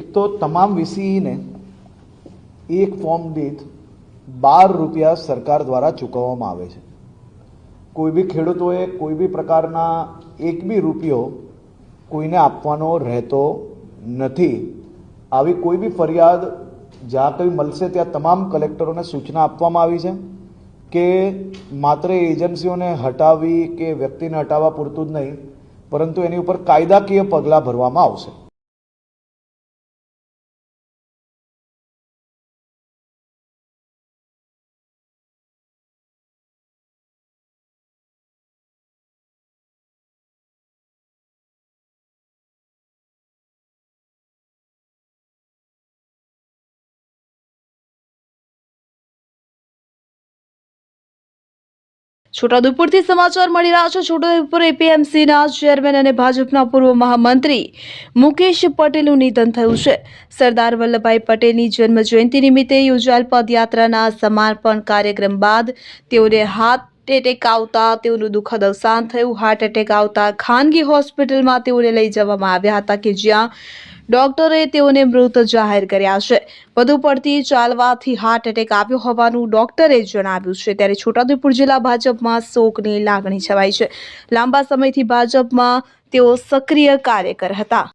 એક તો તમામ વીસીઈને એક ફોર્મ દીઠ બાર રૂપિયા સરકાર દ્વારા ચૂકવવામાં આવે છે. કોઈ બી ખેડૂતોએ કોઈ બી પ્રકારના એક બી રૂપિયો કોઈને આપવાનો રહેતો નથી. આવી કોઈ બી ફરિયાદ જ્યાં કંઈ મળશે ત્યાં તમામ કલેક્ટરોને સૂચના આપવામાં આવી છે કે માત્ર એજન્સીઓને હટાવી કે વ્યક્તિને હટાવવા પૂરતું જ નહીં, પરંતુ એની ઉપર કાયદાકીય પગલાં ભરવામાં આવશે. છોટાઉદેપુરથી સમાચાર મળી રહ્યા છે. છોટાઉદેપુર એપીએમસીના ચેરમેન અને ભાજપના પૂર્વ મહામંત્રી મુકેશ પટેલનું નિધન થયું છે. સરદાર વલ્લભભાઈ પટેલની જન્મ જયંતિ નિમિત્તે યોજાયેલ પદયાત્રાના સમર્પણ કાર્યક્રમ બાદ તેઓને હાર્ટ એટેક આવતા, તેઓનું દુઃખદ અવસાન થયું. હાર્ટ એટેક આવતા ખાનગી હોસ્પિટલમાં તેઓને લઈ જવામાં આવ્યા હતા કે જ્યાં ડોક્ટરે તેઓને મૃત જાહેર કર્યા છે. વધુ પડતી ચાલવાથી હાર્ટ એટેક આવ્યો હોવાનું ડોક્ટરે જણાવ્યું છે. ત્યારે છોટાઉદેપુર જિલ્લા ભાજપમાં શોકની લાગણી છવાઈ છે. લાંબા સમયથી ભાજપમાં તેઓ સક્રિય કાર્યકર હતા.